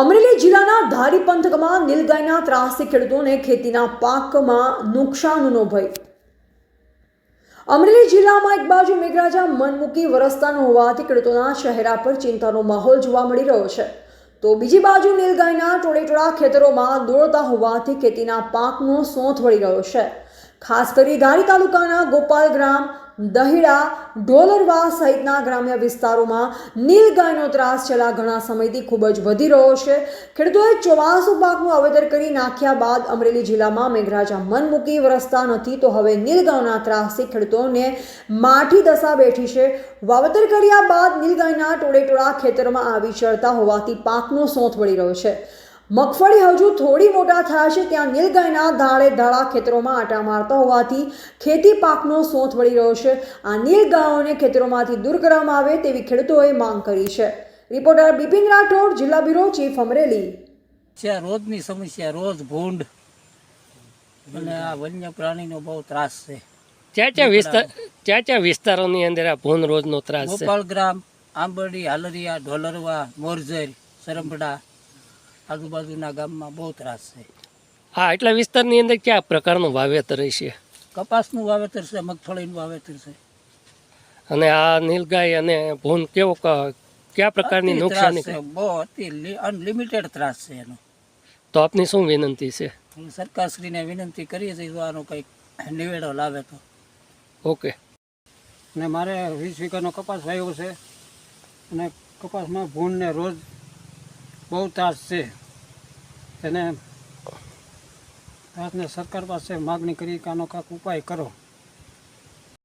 અમરેલી જિલ્લાના ધારી પંથકમાં નીલગાયના ત્રાસથી ખેડૂતોને ખેતીના પાકમાં નુકસાનનો ભય. અમરેલી જિલ્લામાં એક બાજુ મેઘરાજા મનમુકી વરસતાનો હોવાથી ખેડૂતોના ચહેરા પર ચિંતાનો માહોલ જોવા મળી રહ્યો છે. તો બીજી બાજુ નીલગાયના ટોળેટોળા ખેતરોમાં દોડતા હોવાથી ખેતીના પાકનો સોંથ વળી રહ્યો છે. ખાસ કરી ધારી તાલુકાના ગોપાલ ગ્રામ દહીડા, ઢોલરવા સહિતના ગ્રામ્ય વિસ્તારોમાં નીલગાયનો ત્રાસ છેલ્લા ઘણા સમયથી ખૂબ જ વધી રહ્યો છે. ખેડૂતોએ ચોમાસુ પાકનું વાવેતર કરી નાખ્યા બાદ અમરેલી જિલ્લામાં મેઘરાજા મન મૂકી વરસતા નથી તો હવે નીલગાયના ત્રાસથી ખેડૂતોને માઠી દશા બેઠી છે. વાવેતર કર્યા બાદ નીલગાયના ટોળેટોળા ખેતરમાં આવી ચડતા હોવાથી પાકનો સોંથ વળી રહ્યો છે. મગફળી હજુ થોડી મોટા થયા છે. ત્યાં નીલગાયના ધાળે ધાળા ખેતરોમાં આટા મારતા હોવાથી ખેતી પાકનો સોંથ વળી રહ્યો છે. આ નીલગાયોને ખેતરોમાંથી દૂર કરવામાં આવે તેવી ખેડૂતોએ માંગ કરી છે. રિપોર્ટર બિપિન રાઠોડ જિલ્લા બ્યુરો ચીફ અમરેલી. છે રોજની સમસ્યા રોજ ભૂંડ. અને આ વન્ય પ્રાણીનો બહુ ત્રાસ છે. ક્યાં ક્યાં વિસ્તાર ક્યાં ક્યાં વિસ્તારોની અંદર આ ભૂંડ રોજનો ત્રાસ છે? ગોપાલ ગ્રામ આંબરડી હાલરિયા ઢોલરવા મોરજર સરંબડા આજુબાજુના ગામમાં બહુ ત્રાસ છે. હા એટલા વિસ્તારની અંદર કયા પ્રકારનું વાવેતર છે? કપાસનું વાવેતર છે મગફળીનું વાવેતર છે. અને આ નીલગાય અને ભૂન કેવો ક- કયા પ્રકારની નુકસાની બહુ અતિ અનલિમિટેડ ત્રાસ છે એનો. તો આપની શું વિનંતી છે? હું સરકારશ્રીને વિનંતી કરીએ છીએ જો આનો કંઈક નિવેડો લાવે તો. ઓકે. ને મારે વીસ વીઘાનો કપાસ વાવ્યો છે. અને કપાસમાં ભૂનને રોજ બહુ ત્રાસ છે. તેને ત્રાસને સરકાર પાસે માગણી કરી કે આનો કાંઈક ઉપાય કરો.